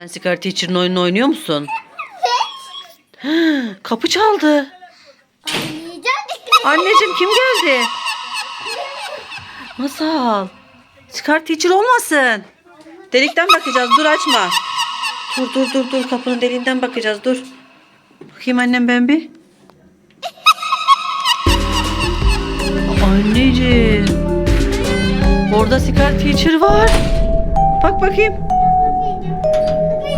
Sen Sigara Teacher'ın oyununu oynuyor musun? Kapı çaldı. Anneciğim kim geldi? Masal. Sigara Teacher olmasın. Delikten bakacağız. Dur açma. Dur dur dur dur. Kapının deliğinden bakacağız. Dur. Bakayım annem ben bir. Anneciğim. Orada Sigara Teacher var. Bak bakayım.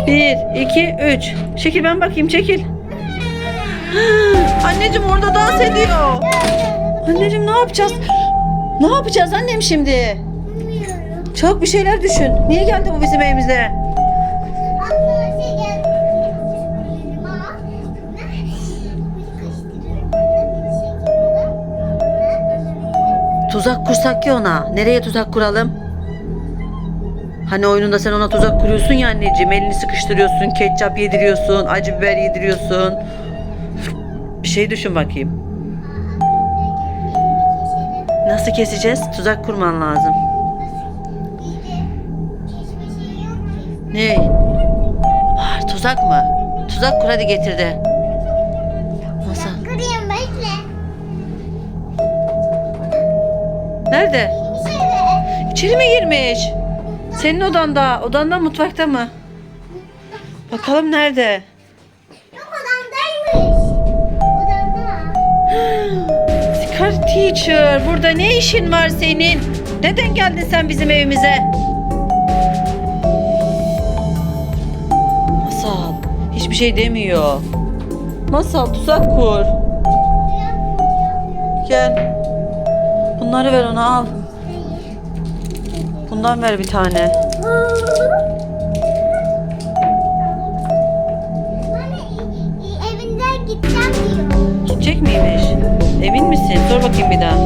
Bir, iki, üç. Şekil ben bakayım çekil. Anneciğim orada dans ediyor. Anneciğim ne yapacağız? Ne yapacağız annem şimdi? Çok bir şeyler düşün. Niye geldi bu bizim evimize? Tuzak kursak ya ona. Nereye tuzak kuralım? Hani oyununda sen ona tuzak kuruyorsun ya anneciğim. Elini sıkıştırıyorsun, ketçap yediriyorsun, acı biber yediriyorsun. Bir şey düşün bakayım. Nasıl keseceğiz? Tuzak kurman lazım. Ne? Var tuzak mı? Tuzak kur hadi getir de. Masal. Bekle. Nerede? Şöyle. İçeri mi girmiş? Senin odanda. Odanda mutfakta mı? Bakalım nerede? Yok odamdaymış. Odamda. Scar Teacher, burada ne işin var senin? Neden geldin sen bizim evimize? Masal, hiçbir şey demiyor. Masal, tuzak kur. Gel. Bunları ver ona al. Bundan ver bir tane. Evinden gideceğim diyor. Gidecek miymiş? Emin misin? Sor bakayım bir daha.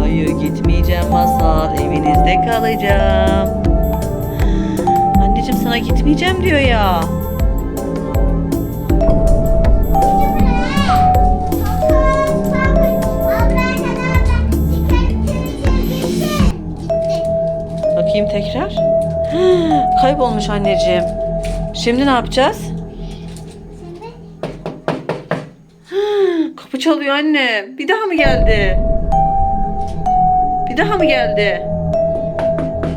Hayır gitmeyeceğim Masal. Evinizde kalacağım. Anneciğim sana gitmeyeceğim diyor ya. Bakayım tekrar. Kaybolmuş anneciğim. Şimdi ne yapacağız? Kapı çalıyor anne. Bir daha mı geldi? Bir daha mı geldi?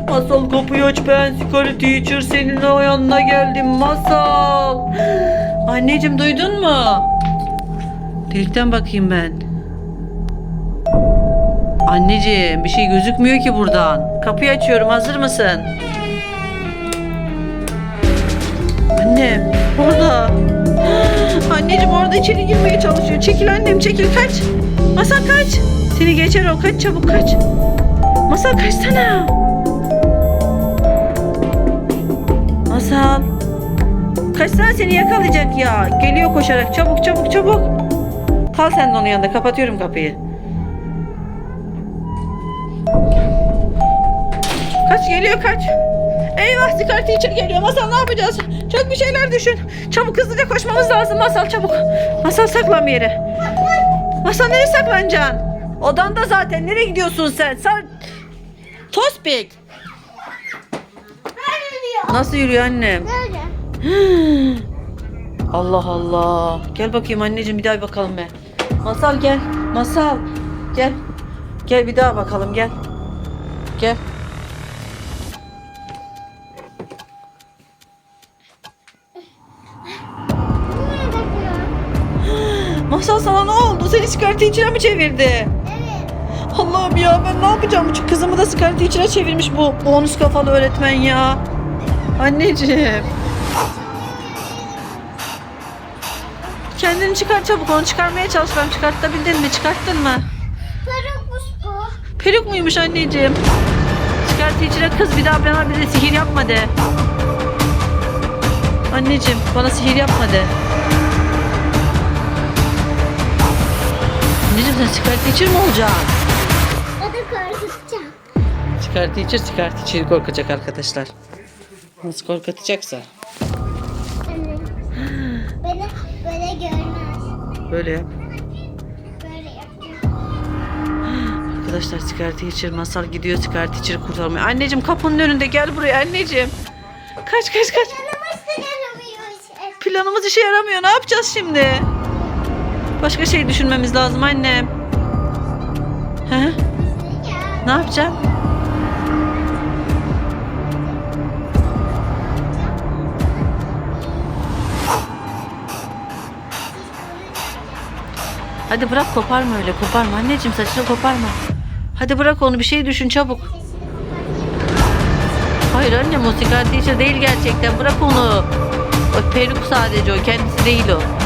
Masal kapıyı aç ben Sigara Teacher senin o yanına geldim Masal. Anneciğim duydun mu? Delikten bakayım ben. Anneciğim bir şey gözükmüyor ki buradan. Kapıyı açıyorum hazır mısın? Annem orada. Anneciğim orada içeri girmeye çalışıyor. Çekil annem çekil kaç. Masal kaç. Seni geçer o kaç çabuk kaç. Masal kaçsana. Masal. Kaçsana seni yakalayacak ya. Geliyor koşarak çabuk çabuk çabuk. Kal sen de onun yanında kapatıyorum kapıyı. Kaç geliyor kaç. Eyvah Scar Teacher geliyor. Masal ne yapacağız? Çok bir şeyler düşün. Çabuk hızlıca koşmamız lazım Masal çabuk. Masal saklan bir yere. Masal nereye saklanacaksın? Odanda zaten. Nereye gidiyorsun sen? Sen... Tospik. Nasıl yürüyor annem? Allah Allah. Gel bakayım anneciğim bir daha bir bakalım be. Masal gel. Masal. Gel. Gel bir daha bakalım gel. Gel. Masal sana ne oldu? Seni sigareti içine mi çevirdi? Evet. Allah'ım ya ben ne yapacağım? Şu kızımı da sigareti içine çevirmiş bu bonus kafalı öğretmen ya. Anneciğim. Kendini çıkar çabuk onu çıkarmaya çalış. Ben çıkartabildin mi? Çıkarttın mı? Perukmuş bu. Peruk muymuş anneciğim? Sigareti içine kız bir daha bana bir de sihir yapma de. Anneciğim bana sihir yapma de. Anneciğim sen sigareti içir mi olacaksın? O da. Sigareti içir, sigareti içir korkacak arkadaşlar. Nasıl korkutacaksa. Beni böyle görmez. Böyle yap. Böyle. Arkadaşlar sigareti içir masal gidiyor sigareti içir kurtarmaya. Anneciğim kapının önünde gel buraya anneciğim. Kaç kaç kaç. Planımız işe yaramıyor. Ne yapacağız şimdi? Başka şey düşünmemiz lazım annem. He? Ne yapacağım? Hadi bırak koparma öyle koparma anneciğim saçını koparma. Hadi bırak onu bir şey düşün çabuk. Hayır annem o sigara teacher değil gerçekten bırak onu. O peruk sadece o kendisi değil o.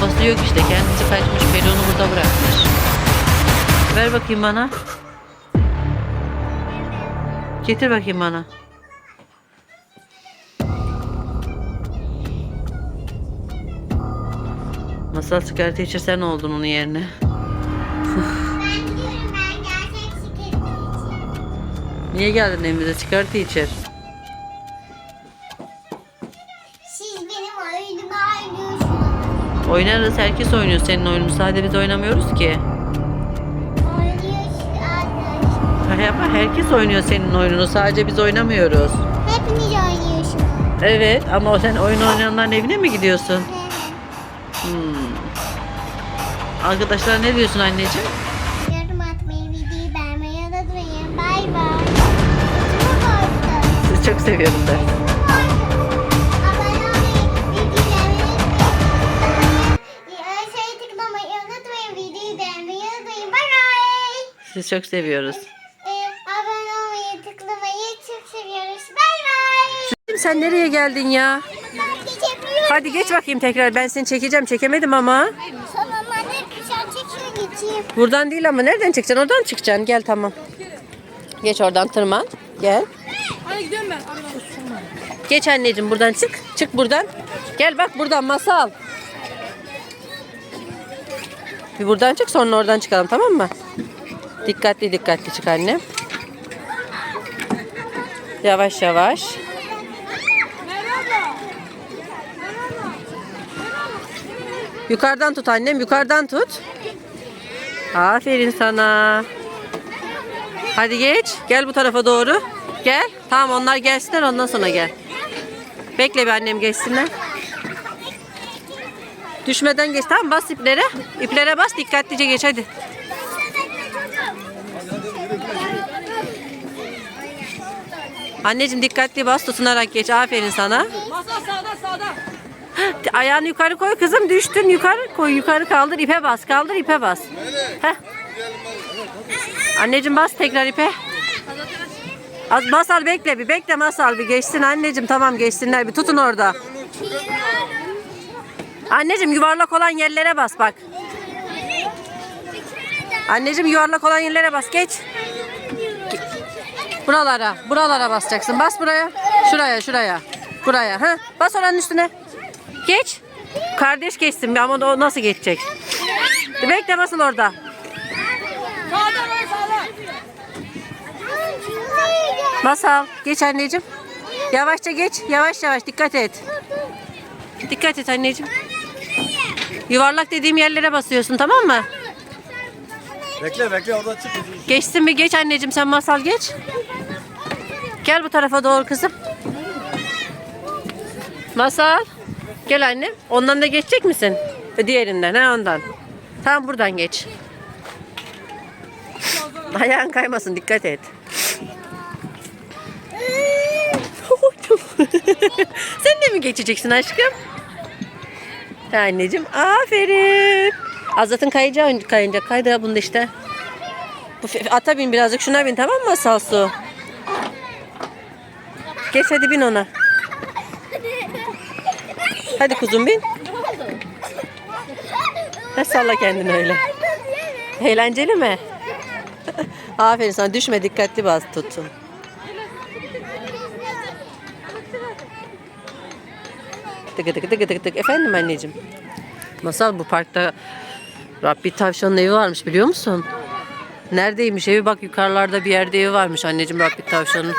Babası yok işte kendisi kaçmış peruğunu burada bırakmış. Ver bakayım bana. Getir bakayım bana. Masal sigareti içirsen oldun onun yerine. Niye geldin evimize sigareti içir? Oynarız herkes oynuyor senin oyununu sadece biz oynamıyoruz ki. Ama herkes oynuyor senin oyununu sadece biz oynamıyoruz. Hepiniz oynuyorsunuz. Evet ama sen oyun oynayanların evine mi gidiyorsun? Hmm. Arkadaşlar ne diyorsun anneciğim? Yorum atmayı, videoyu beğenmeyi unutmayın. Bay bay. Çok seviyorum ben. Sizi çok seviyoruz. Ee, abone olmayı, tıklamayı çok seviyoruz. Bay bay. Sen nereye geldin ya? Hadi geç bakayım tekrar ben seni çekeceğim çekemedim ama. Tamam anne, sen çekiyor geçeyim. Buradan değil ama nereden çıkacaksın? Oradan çıkacaksın. Gel tamam. Geç oradan tırman. Gel. Hadi gidiyorum ben. Geç anneciğim buradan çık. Çık buradan. Gel bak buradan masal. Bir buradan çık sonra oradan çıkalım tamam mı? Dikkatli dikkatli çık annem. Yavaş yavaş. Yukarıdan tut annem yukarıdan tut. Aferin sana. Hadi geç. Gel bu tarafa doğru. Gel. Tamam onlar gelsinler ondan sonra gel. Bekle bir annem geçsinler. Düşmeden geç tamam bas iplere. İplere bas dikkatlice geç hadi. Anneciğim dikkatli bas tutunarak geç. Aferin sana. Masa sağda sağda. Ayağını yukarı koy kızım düştün yukarı koy yukarı kaldır ipe bas kaldır ipe bas. Heh. Anneciğim bas tekrar ipe. Az masal bekle bir bekle masal bir geçsin anneciğim tamam geçsinler bir tutun orada. Anneciğim yuvarlak olan yerlere bas bak. Anneciğim yuvarlak olan yerlere bas geç. Buralara, buralara basacaksın. Bas buraya. Şuraya, şuraya. Buraya. Ha? Bas oranın üstüne. Geç. Kardeş geçsin ama o nasıl geçecek? Bekle basın orada. Sağda var. Masal. Geç anneciğim. Yavaşça geç. Yavaş yavaş dikkat et. Dikkat et anneciğim. Yuvarlak dediğim yerlere basıyorsun tamam mı? Bekle bekle orada çık. Geçsin mi? Geç anneciğim sen masal geç. Gel bu tarafa doğru kızım. Masal. Gel annem. Ondan da geçecek misin? E, Diğerinden ha ondan. Tamam buradan geç. Ayağın kaymasın dikkat et. Sen de mi geçeceksin aşkım? Anneciğim aferin. Azat'ın kayacağı kayınca kaydı bunda işte. Bu ata bin birazcık şuna bin tamam mı Salsu? Geç hadi bin ona. Hadi kuzum bin. Ha, salla kendini öyle. Eğlenceli mi? Aferin sana düşme dikkatli bas tutun. Tıkı tıkı tıkı tıkı tıkı. Efendim anneciğim. Masal bu parkta Rabbi Tavşan'ın evi varmış biliyor musun? Neredeymiş evi bak yukarılarda bir yerde evi varmış anneciğim Rabbi Tavşan'ın.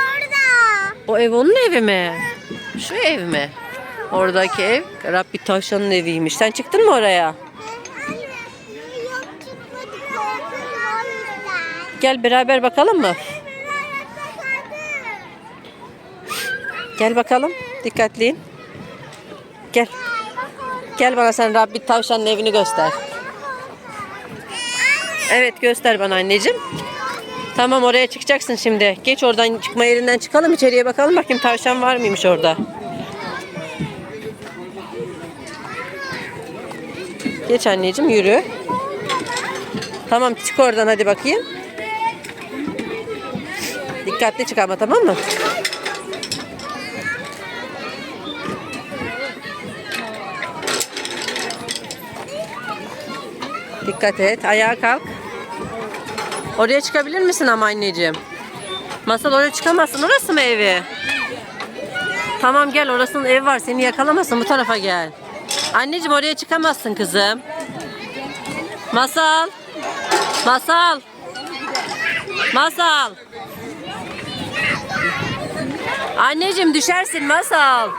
O ev onun evi mi? Şu ev mi? Oradaki ev Rabbi Tavşan'ın eviymiş. Sen çıktın mı oraya? Gel beraber bakalım mı? Gel bakalım. Dikkatliyin. Gel. Gel bana sen Rabbit tavşanın evini göster. Evet göster bana anneciğim. Tamam oraya çıkacaksın şimdi. Geç oradan çıkma yerinden çıkalım içeriye bakalım bakayım tavşan var mıymış orada. Geç anneciğim yürü. Tamam çık oradan hadi bakayım. Dikkatli çık ama tamam mı? Dikkat et. Ayağa kalk. Oraya çıkabilir misin ama anneciğim? Masal oraya çıkamazsın. Orası mı evi? Tamam gel orasının ev var. Seni yakalamasın. Bu tarafa gel. Anneciğim oraya çıkamazsın kızım. Masal. Masal. Masal. Anneciğim düşersin masal.